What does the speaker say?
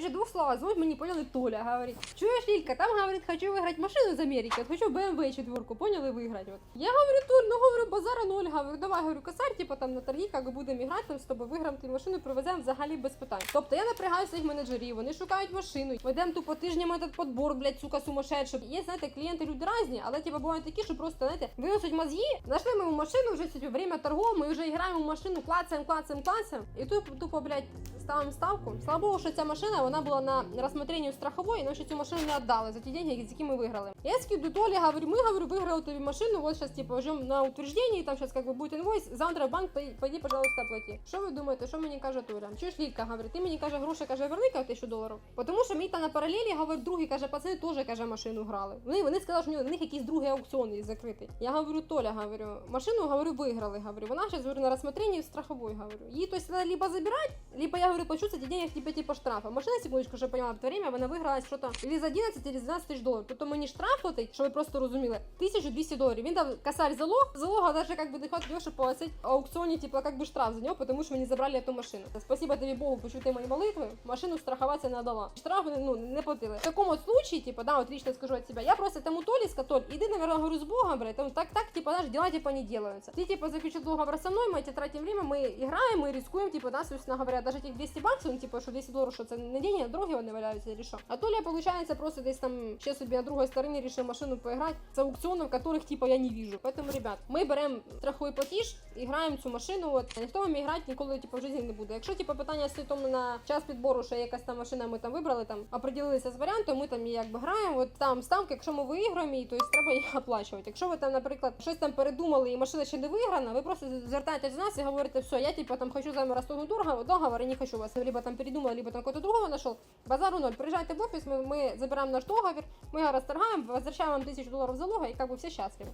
Короче, двух слова звуть мені поняли Толя, говорить. Чуєш, Лілька, там, говорить, хочу виграти машину з Америки, от хочу BMW четверку, поняли, виграти. От. Я говорю, Толь, ну говорю, ноль, говорю, давай, говорю, косарь, типа там на торгі, як будемо грати, там з тобою виграємо ти машину, привеземо взагалі без питань. Тобто я напрягаю своїх менеджерів, вони шукають машину, ведемо тупо тижнями этот подбор, блядь, сука, сумасшедший. Є, знаєте, клієнти люди різні, але типа бувають такі, що просто, знаєте, виносять мозги, знайшли ми машину, вже сьогодні время торгов, ми вже граємо в машину, клацаємо, клацаємо, клацаємо, і тупо, тупо, блядь, ставимо ставку. Слава Богу, що ця машина вона була на розсмотренні страхової, але що цю машину не віддали за ті деньги, які ми виграли. Я скидаю Толі, говорю, ми говорю, виграли тобі машину, от зараз типу, на утвержденні, там зараз как бы буде інвойс, завтра в банк пой- пойди, пожалуйста, оплати. Що ви думаєте, що мені каже Толя? Чуєш, Лілька, говорить, ти мені каже, гроші каже, верни каже, тисячу доларів. Тому що мій та на паралелі, говорить, другий каже, пацани теж каже, машину грали. Вони, вони сказали, що у них якийсь другий аукціон є закритий. Я говорю, Толя, говорю, машину, говорю, виграли, говорю. Вона зараз, говорю, на розсмотренні в страховой, говорю. Її, то есть, либо забирать, либо я говорю, плачу за эти денег типа типа штрафа. Машина, секундочку, щоб я поняла, в то время вона виграла що то или за 11, или за 12 тисяч доларів. Тобто мені штраф платить, щоб ви просто розуміли, 1200 доларів. Він дав косарь залог, залога даже как бы не хватить, щоб платити аукціоні, типа как бы штраф за нього, тому що мені забрали эту машину. Спасибо тобі Богу, почути мої молитви, машину страхуватися не дала. Штраф ну, не платили. В такому от случае, типа, да, вот лично скажу от себя, я просто тому Толі сказав, Толь, іди, наверное, говорю, з Богом, блядь, там так, так, типа, знаешь, дела типа не делаются. Ты, типа, заключил договор со мной, мы эти тратим время, мы играем, мы рискуем, типа, да, собственно говоря, даже этих 200 баксів, ну, типа, що 200 доларів, що це не деньги, а дороги вони валяються, или що. А Толя, получается, просто десь там ще собі на другой стороні рішив машину поіграти з аукціонів, которых, типа, я не вижу. Поэтому, ребят, ми беремо страховий платіж, і граємо цю машину, от, ніхто вам грати ніколи, типа, в житті не буде. Якщо, типа, питання стоїть тому на час підбору, що якась там машина ми там вибрали, там, оприділилися з варіантом, ми там її якби граємо, от там ставки, якщо ми виіграємо її, то есть, треба її оплачувати. Якщо ви там, наприклад, щось там передумали і машина ще не виграна, ви просто звертаєтесь до нас і говорите, все, я типа там хочу з вами розторгнути договор, договор, і не хочу вас. Либо там передумал, либо там кого-то другого нашел. Базару ноль. Приезжайте в офис, мы, мы забираем наш договор, мы его расторгаем, возвращаем вам тысячу долларов залога, и как бы все счастливы.